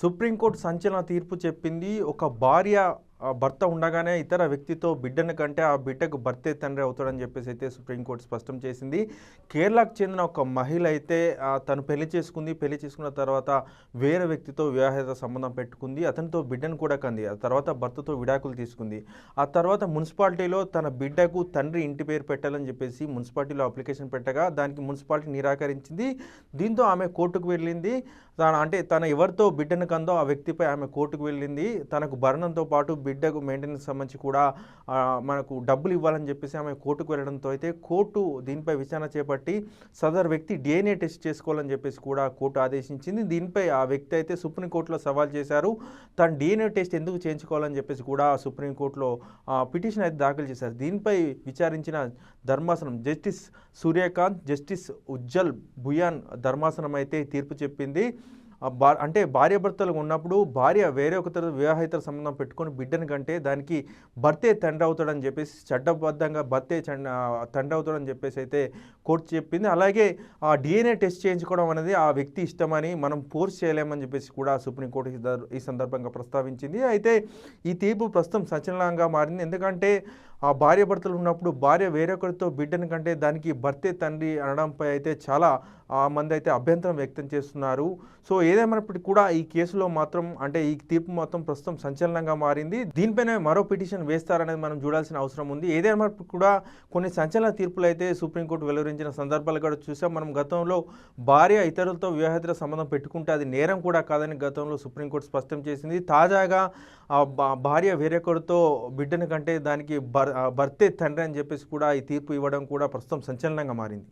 Supreme court సంచలన తీర్పు చెప్పింది ఒక భార్య భర్త ఉండగానే ఇతర వ్యక్తితో బిడ్డను కంటే ఆ బిడ్డకు భర్తే తండ్రి అవుతాడని చెప్పేసి అయితే సుప్రీంకోర్టు స్పష్టం చేసింది. కేరళకు చెందిన ఒక మహిళ అయితే తను పెళ్ళి చేసుకుంది. పెళ్ళి చేసుకున్న తర్వాత వేరే వ్యక్తితో వివాహిత సంబంధం పెట్టుకుంది. అతనితో బిడ్డను కూడా కంది. ఆ తర్వాత భర్తతో విడాకులు తీసుకుంది. ఆ తర్వాత మున్సిపాలిటీలో తన బిడ్డకు తండ్రి ఇంటి పేరు పెట్టాలని చెప్పేసి మున్సిపాలిటీలో అప్లికేషన్ పెట్టగా దానికి మున్సిపాలిటీ నిరాకరించింది. దీంతో ఆమె కోర్టుకు వెళ్ళింది. తన అంటే తన ఎవరితో బిడ్డను కందో ఆ వ్యక్తిపై ఆమె కోర్టుకు వెళ్ళింది. తనకు భరణంతో పాటు బిడ్డకు మెయింటెనెన్స్ సంబంధించి కూడా మనకు డబ్బులు ఇవ్వాలని చెప్పేసి ఆమె కోర్టుకు వెళ్ళడంతో అయితే కోర్టు దీనిపై విచారణ చేపట్టి సదర్ వ్యక్తి డిఎన్ఏ టెస్ట్ చేసుకోవాలని చెప్పేసి కూడా కోర్టు ఆదేశించింది. దీనిపై ఆ వ్యక్తి అయితే సుప్రీంకోర్టులో సవాల్ చేశారు. తను డిఎన్ఏ టెస్ట్ ఎందుకు చేయించుకోవాలని చెప్పేసి కూడా సుప్రీంకోర్టులో పిటిషన్ అయితే దాఖలు చేశారు. దీనిపై విచారించిన ధర్మాసనం జస్టిస్ సూర్యకాంత్ జస్టిస్ ఉజ్జల్ భుయాన్ ధర్మాసనం అయితే తీర్పు చెప్పింది. అంటే భార్యాభర్తలు ఉన్నప్పుడు భార్య వేరే ఒకరితో వివాహేతర సంబంధం పెట్టుకొని బిడ్డని కంటే దానికి భర్తే తండ్రి అవుతాడని చెప్పేసి చట్టబద్ధంగా భర్తే తండ్రి అవుతాడని చెప్పేసి అయితే కోర్టు చెప్పింది. అలాగే ఆ డిఎన్ఏ టెస్ట్ చేయించుకోవడం అనేది ఆ వ్యక్తి ఇష్టమని మనం ఫోర్స్ చేయలేమని చెప్పేసి కూడా సుప్రీంకోర్టు ఈ ఈ సందర్భంగా ప్రస్తావించింది. అయితే ఈ తీర్పు ప్రస్తుతం సంచలనంగా మారింది. ఎందుకంటే ఆ భార్య భర్తలు ఉన్నప్పుడు భార్య వేరొకరితో బిడ్డను కంటే దానికి భర్తే తండ్రి అనడంపై అయితే చాలా ఆ, మంది అయితే అభ్యంతరం వ్యక్తం చేస్తున్నారు. సో ఏదేమైనప్పటికీ కూడా ఈ కేసులో మాత్రం అంటే ఈ తీర్పు మొత్తం ప్రస్తుతం సంచలనంగా మారింది. దీనిపైన మరో పిటిషన్ వేస్తారనేది మనం చూడాల్సిన అవసరం ఉంది. ఏదేమైనప్పటికీ కూడా కొన్ని సంచలన తీర్పులు అయితే సుప్రీంకోర్టు వెలువరించిన సందర్భాలు కూడా చూసాం. మనం గతంలో భార్య ఇతరులతో వివాహేతర సంబంధం పెట్టుకుంటే అది నేరం కూడా కాదని గతంలో సుప్రీంకోర్టు స్పష్టం చేసింది. తాజాగా ఆ భా- భార్య వేరొకరితో బిడ్డను కంటే దానికి భర్ భర్తే తండ్రి అని చెప్పేసి కూడా ఈ తీర్పు ఇవ్వడం కూడా ప్రస్తుతం సంచలనంగా మారింది.